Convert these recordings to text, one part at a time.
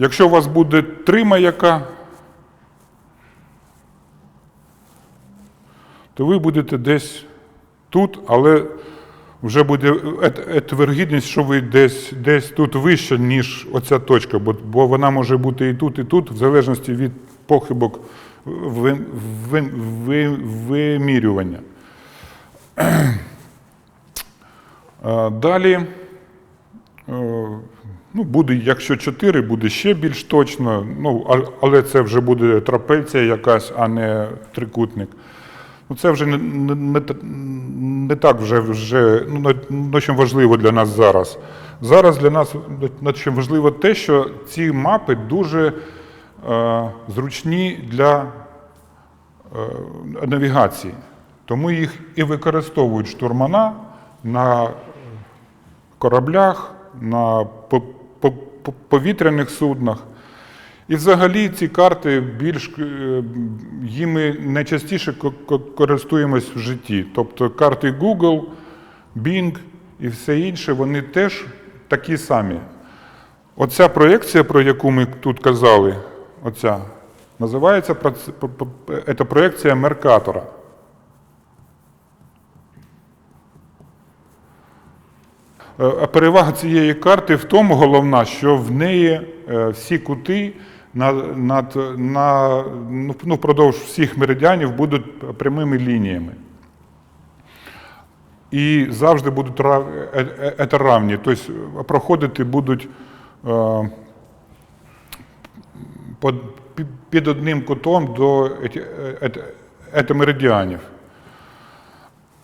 Якщо у вас буде три маяка, то ви будете десь тут, але вже буде ет- ет- що ви десь, десь тут вище, ніж оця точка, бо, бо вона може бути і тут, і тут, в залежності від похибок ви- ви- ви- вимірювання. Далі, е, ну, буде, якщо 4, буде ще більш точно, ну, але це вже буде трапеція якась, а не трикутник. Ну, це вже не, не, не, так вже, вже ну, на чим важливо для нас зараз. Зараз для нас на чим важливо те, що ці мапи дуже е, зручні для е, навігації. Тому їх і використовують штурмана на кораблях, на по- по- по- повітряних суднах. І взагалі ці карти більш е, їми найчастіше ко- ко- користуємось в житті. Тобто карти Google, Bing і все інше, вони теж такі самі. Оця проєкція, про яку ми тут казали, оця, називається це проєкція Меркатора. А перевага цієї карти в тому головна, що в неї е, всі кути над, над, на, ну, ну, впродовж всіх меридіанів будуть прямими лініями. І завжди будуть рав- е- е-. Тобто проходити будуть е, під одним кутом до е- е- е- меридіанів.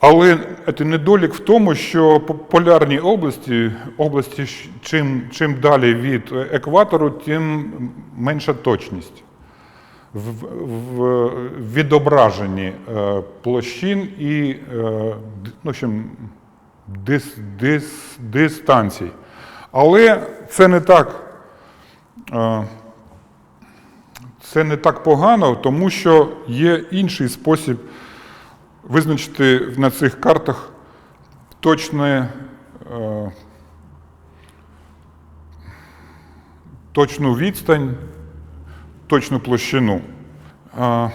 Але це недолік в тому, що по- полярні області, області чим, чим далі від екватору, тим менша точність в, в відображенні е, площин і е, ну, общем, дис, дис, дистанцій. Але це не так. е, Це не так погано, тому що є інший спосіб визначити на цих картах точне, е, точну відстань, точну площину. Е,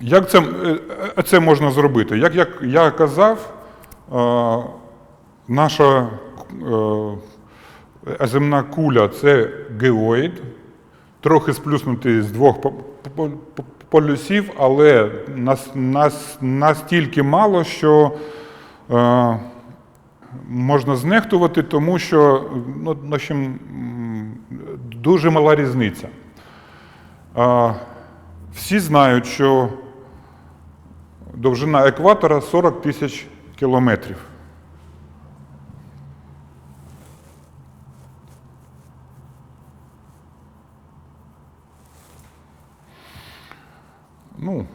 Як це, е, це можна зробити? Як, як я казав, е, наша е, земна куля це геоїд, трохи сплюснутий з двох полюсів, але нас, нас, настільки мало, що е, можна знехтувати, тому що ну, в общем, дуже мала різниця. Е, всі знають, що довжина екватора 40 тисяч кілометрів. Ну,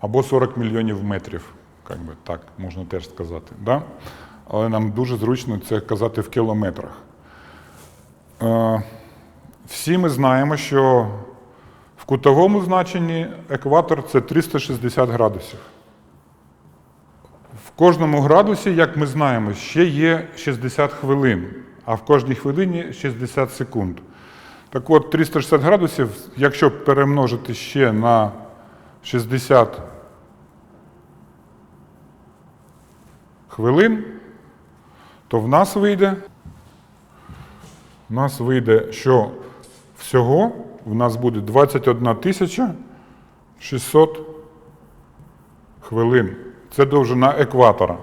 або 40 мільйонів метрів, як би так можна теж сказати. Да? Але нам дуже зручно це казати в кілометрах. Е, всі ми знаємо, що в кутовому значенні екватор це 360 градусів. В кожному градусі, як ми знаємо, ще є 60 хвилин, а в кожній хвилині 60 секунд. Так от, 360 градусів, якщо перемножити ще на 60 хвилин, то в нас вийде, в нас вийде, що всього в нас буде 21 тисяча 600 хвилин. Це довжина екватора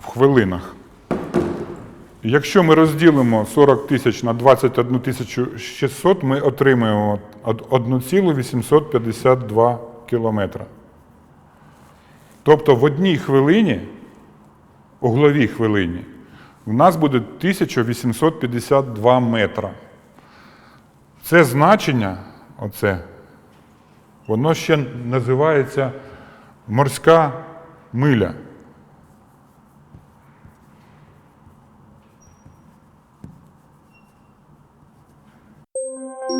в хвилинах. Якщо ми розділимо 40 тисяч на 21 тисячу 600, ми отримаємо 1,852 кілометра. Тобто в одній хвилині, угловій хвилині, у нас буде 1852 метра. Це значення, оце, воно ще називається морська миля.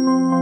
Música